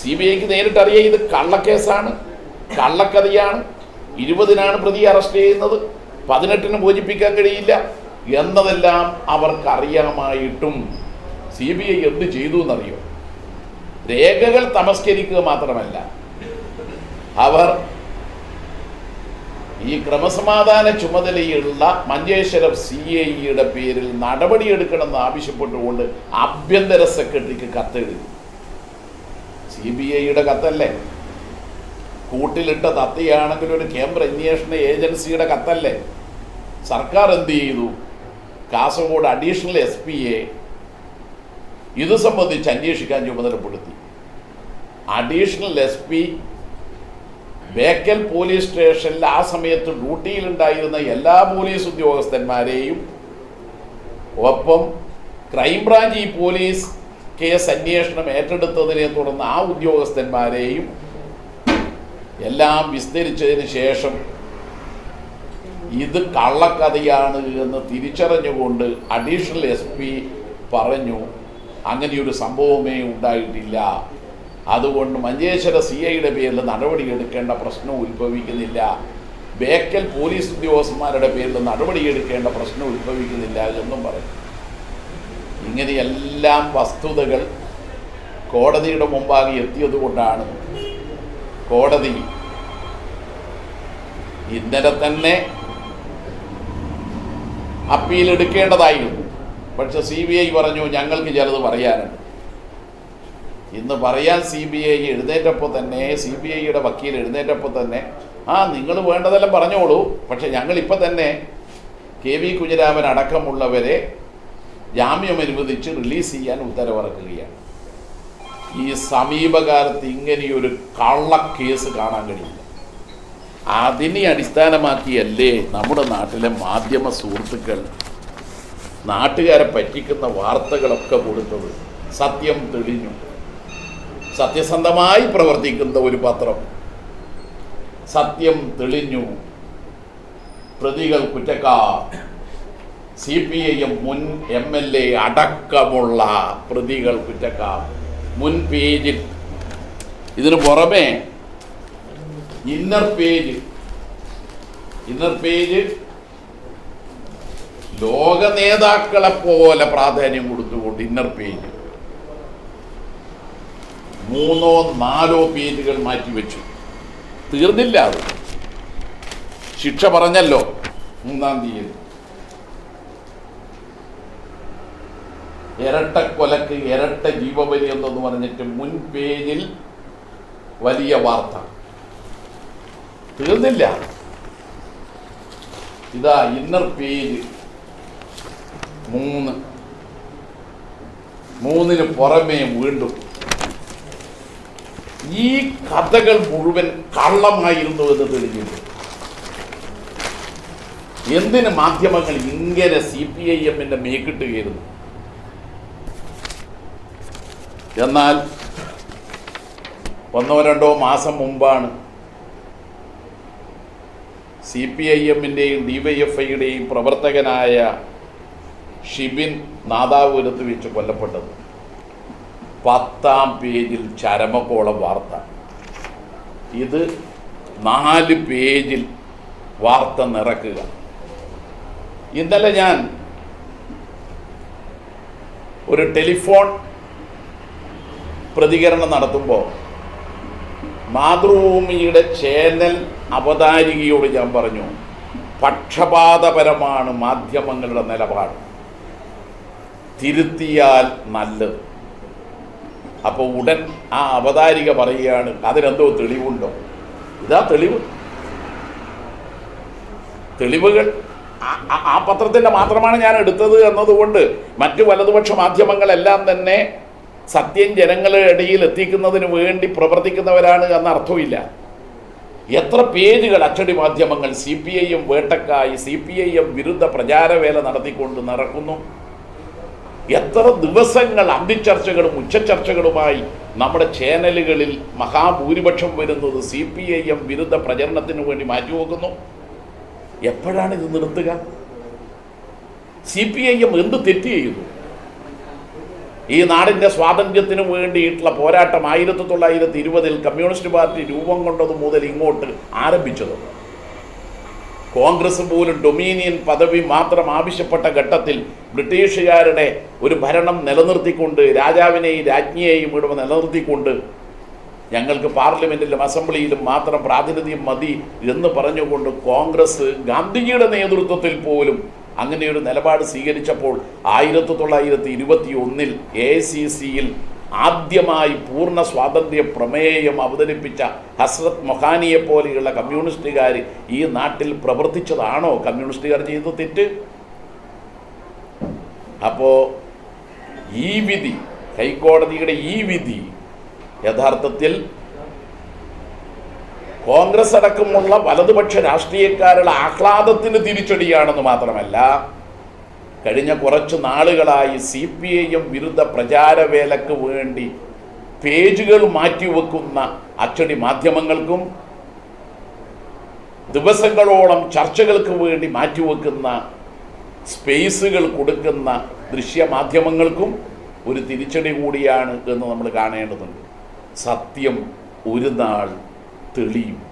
C B ഐക്ക് നേരിട്ട് അറിയാം ഇത് കള്ളക്കേസാണ് കള്ളക്കഥയാണ്. ഇരുപതിനാണ് പ്രതിയെ അറസ്റ്റ് ചെയ്യുന്നത്. പതിനെട്ടിന് മോചിപ്പിക്കാൻ കഴിയില്ല എന്നതെല്ലാം അവർക്കറിയാമായിട്ടും സി ബി ഐ എന്ത് ചെയ്തു എന്നറിയോ? രേഖകൾ തമസ്കരിക്കുക മാത്രമല്ല അവർ ഈ ക്രമസമാധാന ചുമതലയുള്ള മഞ്ചേശ്വരം സി ഐയുടെ പേരിൽ നടപടിയെടുക്കണമെന്ന് ആവശ്യപ്പെട്ടുകൊണ്ട് ആഭ്യന്തര സെക്രട്ടറിക്ക് കത്തെഴുതി. സി ബി ഐയുടെ കത്തല്ലേ? കൂട്ടിലിട്ട തത്തിയാണെങ്കിൽ ഒരു കേന്ദ്ര അന്വേഷണ ഏജൻസിയുടെ കത്തല്ലേ? സർക്കാർ എന്ത് ചെയ്തു? കാസർഗോഡ് അഡീഷണൽ എസ് പിയെ ഇത് സംബന്ധിച്ച് അന്വേഷിക്കാൻ ചുമതലപ്പെടുത്തി. Additional S P Bekal police സ്റ്റേഷനിൽ ആ സമയത്ത് ഡ്യൂട്ടിയിലുണ്ടായിരുന്ന എല്ലാ പോലീസ് ഉദ്യോഗസ്ഥന്മാരെയും ഒപ്പം ക്രൈംബ്രാഞ്ച് ഈ പോലീസ് കേസ് അന്വേഷണം ഏറ്റെടുത്തതിനെ തുടർന്ന് ആ ഉദ്യോഗസ്ഥന്മാരെയും എല്ലാം വിസ്തരിച്ചതിന് ശേഷം ഇത് കള്ളക്കഥയാണ് എന്ന് തിരിച്ചറിഞ്ഞുകൊണ്ട് അഡീഷണൽ എസ് പി പറഞ്ഞു അങ്ങനെയൊരു സംഭവമേ ഉണ്ടായിട്ടില്ല. അതുകൊണ്ട് മഞ്ചേശ്വര സി ഐയുടെ പേരിൽ നടപടി എടുക്കേണ്ട പ്രശ്നം ഉത്ഭവിക്കുന്നില്ല. ബേക്കൽ പോലീസ് ഉദ്യോഗസ്ഥന്മാരുടെ പേരിൽ നടപടി എടുക്കേണ്ട പ്രശ്നം ഉത്ഭവിക്കുന്നില്ല എന്നും പറയും ഇങ്ങനെയെല്ലാം വസ്തുതകൾ കോടതിയുടെ മുമ്പാകെ എത്തിയതുകൊണ്ടാണ് കോടതി ഇന്നലെ തന്നെ അപ്പീൽ എടുക്കേണ്ടതായിരുന്നു. പക്ഷെ സി ബി ഐ പറഞ്ഞു ഞങ്ങൾക്ക് ചിലത് പറയാനുണ്ട്. ഇന്ന് പറയാൻ സി ബി ഐ എഴുന്നേറ്റപ്പോൾ തന്നെ സി ബി ഐയുടെ വക്കീൽ എഴുന്നേറ്റപ്പോൾ തന്നെ ആ നിങ്ങൾ വേണ്ടതെല്ലാം പറഞ്ഞോളൂ. പക്ഷെ ഞങ്ങളിപ്പോൾ തന്നെ കെ വി കുഞ്ഞിരാമൻ അടക്കമുള്ളവരെ ജാമ്യം അനുവദിച്ച് റിലീസ് ചെയ്യാൻ ഉത്തരവിറക്കുകയാണ്. ഈ സമീപകാലത്ത് ഇങ്ങനെയൊരു കള്ളക്കേസ് കാണാൻ കഴിയില്ല. അതിനെ അടിസ്ഥാനമാക്കിയല്ലേ നമ്മുടെ നാട്ടിലെ മാധ്യമ സുഹൃത്തുക്കൾ നാട്ടുകാരെ പറ്റിക്കുന്ന വാർത്തകളൊക്കെ കൊടുത്തത്. സത്യം തെളിഞ്ഞു. സത്യസന്ധമായി പ്രവർത്തിക്കുന്ന ഒരു പത്രം. സത്യം തെളിഞ്ഞു. പ്രതികൾ കുറ്റക്കാർ. സി പി ഐ എം മുൻ എം എൽ എ അടക്കമുള്ള പ്രതികൾ കുറ്റക്കാർ. മുൻ പേജിൽ. ഇതിനു പുറമെ ഇന്നർ പേജ്. ഇന്നർ പേജ് ലോക നേതാക്കളെ പോലെ പ്രാധാന്യം കൊടുത്തുകൊണ്ട് ഇന്നർ പേജ്. മൂന്നോ നാലോ പേജുകൾ മാറ്റിവെച്ചു തീർന്നില്ല അത്. ശിക്ഷ പറഞ്ഞല്ലോ മൂന്നാം തീയതി. ഇരട്ടക്കൊലക്ക് ഇരട്ട ജീവബലി എന്ന് പറഞ്ഞിട്ട് മുൻ പേജിൽ വലിയ വാർത്ത. തീർന്നില്ല. ഇതാ ഇന്നർ പേജ് മൂന്ന്. മൂന്നിന് പുറമേ വീണ്ടും. ഈ കഥകൾ മുഴുവൻ കള്ളമായിരുന്നു എന്ന് തെളിഞ്ഞിട്ടുണ്ട്. എന്തിന് മാധ്യമങ്ങൾ ഇങ്ങനെ സി പി ഐ എമ്മിന്റെ മേക്കിട്ടുകയായിരുന്നു എന്നാൽ ഒന്നോ രണ്ടോ മാസം മുമ്പാണ് സി പി ഐ എമ്മിന്റെയും ഡി വൈ എഫ് ഐയുടെയും പ്രവർത്തകനായ ഷിബിൻ നാദാപുരത്ത് വെച്ച് കൊല്ലപ്പെട്ടത്. പത്താം പേജിൽ ചരമക്കോളം വാർത്ത. ഇത് നാല് പേജിൽ വാർത്ത നിറക്കുക. ഇന്നലെ ഞാൻ ഒരു ടെലിഫോൺ പ്രതികരണം നടത്തുമ്പോൾ മാതൃഭൂമിയുടെ ചേനൽ അവതാരികയോട് ഞാൻ പറഞ്ഞു പക്ഷപാതപരമാണ് മാധ്യമങ്ങളുടെ നിലപാട്. തിരുത്തിയാൽ നല്ലത്. അപ്പോൾ ഉടൻ ആ അവതാരിക പറയുകയാണ് അതിനെന്തോ തെളിവുണ്ടോ? ഇതാ തെളിവ്. തെളിവുകൾ ആ- പത്രത്തിന്റെ മാത്രമാണ് ഞാൻ എടുത്തത് എന്നതുകൊണ്ട് മറ്റു വലതുപക്ഷ മാധ്യമങ്ങളെല്ലാം തന്നെ സത്യം ജനങ്ങളുടെ ഇടയിൽ എത്തിക്കുന്നതിന് വേണ്ടി പ്രവർത്തിക്കുന്നവരാണ് എന്ന അർത്ഥമില്ല എത്ര പേജുകൾ അച്ചടി മാധ്യമങ്ങൾ സി പി ഐ എം വേട്ടക്കായി സി പി ഐ എം വിരുദ്ധ പ്രചാരവേല നടത്തിക്കൊണ്ട് നടക്കുന്നു. എത്ര ദിവസങ്ങൾ അന്തിച്ചർച്ചകളും ഉച്ചചർച്ചകളുമായി നമ്മുടെ ചാനലുകളിൽ മഹാഭൂരിപക്ഷം വരുന്നത് സി പി ഐ എം വിരുദ്ധ പ്രചരണത്തിന് വേണ്ടി മാറ്റിവെക്കുന്നു എപ്പോഴാണ് ഇത് നിർത്തുക? സി പി ഐ എം എന്ത് തെറ്റ് ചെയ്തു ഈ നാടിന്റെ സ്വാതന്ത്ര്യത്തിനു വേണ്ടിയിട്ടുള്ള പോരാട്ടം ആയിരത്തി തൊള്ളായിരത്തി ഇരുപതിൽ കമ്മ്യൂണിസ്റ്റ് പാർട്ടി രൂപം കൊണ്ടത് മുതൽ ഇങ്ങോട്ട് ആരംഭിച്ചത്. കോൺഗ്രസ് പോലും ഡൊമീനിയൻ പദവി മാത്രം ആവശ്യപ്പെട്ട ഘട്ടത്തിൽ ബ്രിട്ടീഷുകാരുടെ ഒരു ഭരണം നിലനിർത്തിക്കൊണ്ട് രാജാവിനെയും രാജ്ഞിയെയും ഇവിടെ നിലനിർത്തിക്കൊണ്ട് ഞങ്ങൾക്ക് പാർലമെന്റിലും അസംബ്ലിയിലും മാത്രം പ്രാതിനിധ്യം മതി എന്ന് പറഞ്ഞുകൊണ്ട് കോൺഗ്രസ് ഗാന്ധിജിയുടെ നേതൃത്വത്തിൽ പോലും അങ്ങനെ ഒരു നിലപാട് സ്വീകരിച്ചപ്പോൾ ആയിരത്തി തൊള്ളായിരത്തി ഇരുപത്തി ഒന്നിൽ എ സി സിയിൽ ആദ്യമായി പൂർണ സ്വാതന്ത്ര്യ പ്രമേയം അവതരിപ്പിച്ച ഹസ്രത് മൊഹാനിയെ പോലെയുള്ള കമ്മ്യൂണിസ്റ്റുകാർ ഈ നാട്ടിൽ പ്രവർത്തിച്ചതാണോ? കമ്മ്യൂണിസ്റ്റുകാർ ചെയ്ത തെറ്റ്? അപ്പോൾ ഈ വിധി ഹൈക്കോടതിയുടെ ഈ വിധി യഥാർത്ഥത്തിൽ കോൺഗ്രസ് അടക്കമുള്ള വലതുപക്ഷ രാഷ്ട്രീയക്കാരുടെ ആഹ്ലാദത്തിന് തിരിച്ചടിയാണെന്ന് മാത്രമല്ല കഴിഞ്ഞ കുറച്ച് നാളുകളായി സി പി ഐ വിരുദ്ധ പ്രചാരവേലക്ക് വേണ്ടി പേജുകൾ മാറ്റിവെക്കുന്ന അച്ചടി മാധ്യമങ്ങൾക്കും ദിവസങ്ങളോളം ചർച്ചകൾക്ക് വേണ്ടി മാറ്റിവെക്കുന്ന സ്പേസുകൾ കൊടുക്കുന്ന ദൃശ്യമാധ്യമങ്ങൾക്കും ഒരു തിരിച്ചടി കൂടിയാണ് എന്ന് നമ്മൾ കാണേണ്ടതുണ്ട്. സത്യം ഒരു നാൾ തെളിയും.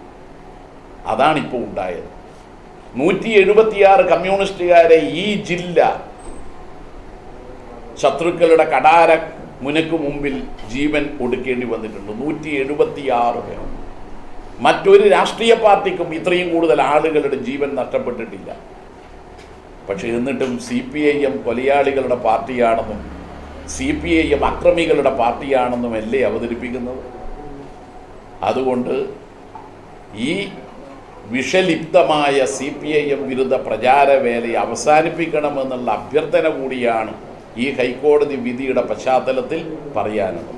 അതാണിപ്പോൾ ഉണ്ടായത്. നൂറ്റി എഴുപത്തിയാറ് കമ്മ്യൂണിസ്റ്റുകാരെ ഈ ജില്ല ശത്രുക്കളുടെ കടാര മുനക്ക് മുമ്പിൽ ജീവൻ ഒടുക്കേണ്ടി വന്നിട്ടുണ്ട്. നൂറ്റി എഴുപത്തിയാറ് പേർ. മറ്റൊരു രാഷ്ട്രീയ പാർട്ടിക്കും ഇത്രയും കൂടുതൽ ആളുകളുടെ ജീവൻ നഷ്ടപ്പെട്ടിട്ടില്ല. പക്ഷേ എന്നിട്ടും സി പി ഐ എം കൊലയാളികളുടെ പാർട്ടിയാണെന്നും സി പി ഐ എം അക്രമികളുടെ പാർട്ടിയാണെന്നും അല്ലേ അവതരിപ്പിക്കുന്നത്? അതുകൊണ്ട് ഈ വിഷലിപ്തമായ സി പി ഐ എം വിരുദ്ധ പ്രചാരവേലയെ അവസാനിപ്പിക്കണമെന്നുള്ള അഭ്യർത്ഥന കൂടിയാണ് ഈ ഹൈക്കോടതി വിധിയുടെ പശ്ചാത്തലത്തിൽ പറയാനുള്ളത്.